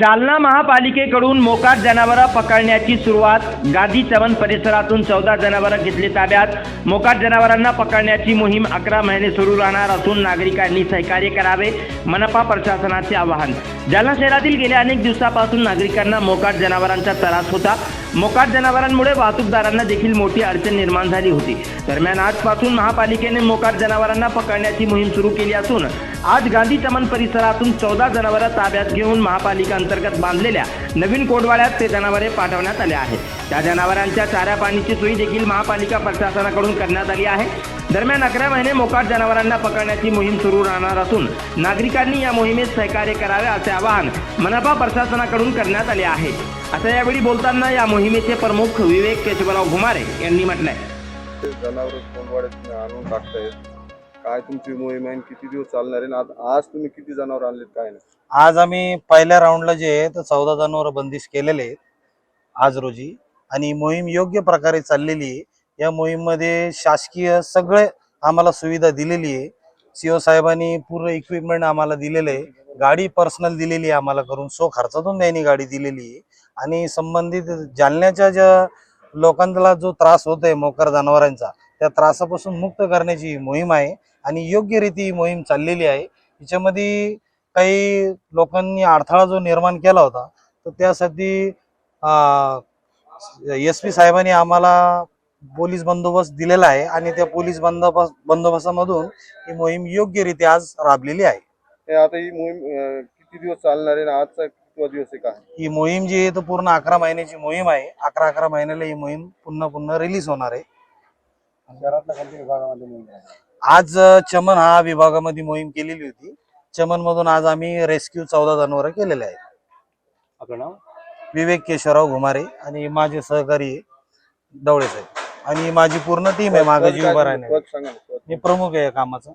जालना महापालिकेकडून मोकाट जनावरं पकडण्याची सुरुवात गादी चवन परिसरातून चौदा जनावरं घेतली ताब्यात. मोकाट जनावरांना पकडण्याची मोहीम अकरा महिने सुरू राहणार असून नागरिकांनी सहकार्य करावे मनपा प्रशासनाचे आवाहन. जालना शहरातील गेल्या अनेक दिवसापासून नागरिकांना मोकाट जनावरांचा त्रास होता. मोकाट जनावरांमुळे वाहतूकदारांना देखील मोठी अडचण निर्माण झाली होती. दरम्यान आजपासून महापालिकेने मोकाट जनावरांना पकडण्याची मोहीम सुरू केली असून आज गांधी चमन परिसरातून चौदा जनावरं ताब्यात घेऊन महापालिका अंतर्गत बांधलेल्या नवीन कोडवाड्यात ते जनावरे पाठवण्यात आले आहेत. त्या जनावरांच्या चारा पाणीची सोयी देखील महापालिका प्रशासनाकडून करण्यात आली आहे. दरम्यान अकरा महिने मोकाट जनावरांना पकडण्याची मोहीम सुरू राहणार असून नागरिकांनी या मोहिमेत सहकार्य करावे असे आवाहन मनपा प्रशासनाकडून करण्यात आले आहे. असं यावेळी बोलताना या मोहिमेचे प्रमुख विवेक केशवराव घुमारे यांनी म्हटलंय. जनावर कोंडवाड्यात आणून टाकतायत. काय तुमची मोहीम आहे आणि किती दिवस चालणार आहे? आज आज तुम्ही किती जनावर आणलेत काय नाही? आज आम्ही पहिल्या राऊंडला जे आहे तर चौदा जनावर बंदिश केलेले आहेत आज रोजी. आणि मोहीम योग्य प्रकारे चाललेली आहे. या मोहीममध्ये शासकीय सगळे आम्हाला सुविधा दिलेली आहे. सीओ साहेबांनी पूर्ण इक्विपमेंट आम्हाला दिलेलं आहे. गाडी पर्सनल दिलेली आहे आम्हाला करून. सो खर्चातून त्यांनी गाडी दिलेली आहे. आणि संबंधित जालन्याच्या ज्या लोकांना जो त्रास होत आहे मोकार जनावरांचा त्या त्रासापासून मुक्त करण्याची मोहीम आहे आणि योग्य रीती ही मोहीम चाललेली आहे. याच्यामध्ये काही लोकांनी अडथळा जो निर्माण केला होता तर त्यासाठी एस पी साहेबांनी आम्हाला पोलीस बंदोबस्त दिलेला आहे आणि त्या पोलीस बंदोबस्त बंदोबस्तामधून ही मोहीम योग्यरीत्या आज राबलेली आहे. आता ही मोहीम किती दिवस चालणार आहे आजचा कितवा दिवस आहे ही मोहीम जी आहे तर पूर्ण अकरा महिन्याची मोहीम आहे. अकरा अकरा महिन्याला ही मोहीम पुन्हा पुन्हा रिलीज होणार आहे. आज अ, चमन हा विभागामध्ये मोहीम केलेली होती. चमन मधून आज आम्ही रेस्क्यू चौदा जनावर केलेले आहेत. आपलं नाव? विवेक केशवराव घुमारे आणि माझे सहकारी डवळे साहेब. आणि माझी पूर्ण टीम आहे मागे जी उभा राहणार सांगा ना. मी प्रमुख आहे या कामाचा.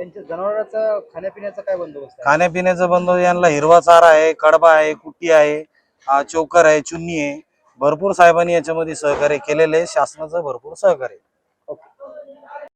यांच्या जनावरांचा खाण्यापिण्याचा काय बंदोबस्त आहे? खाण्यापिण्याचा बंदोबस्त यांना हिरवा चारा आहे कडबा आहे कुट्टी आहे अ, चोकर आहे चुन्नी आहे. भरपूर साहेबांनी याच्यामध्ये सहकार्य केलेले आहे. शासनाचं भरपूर सहकार्य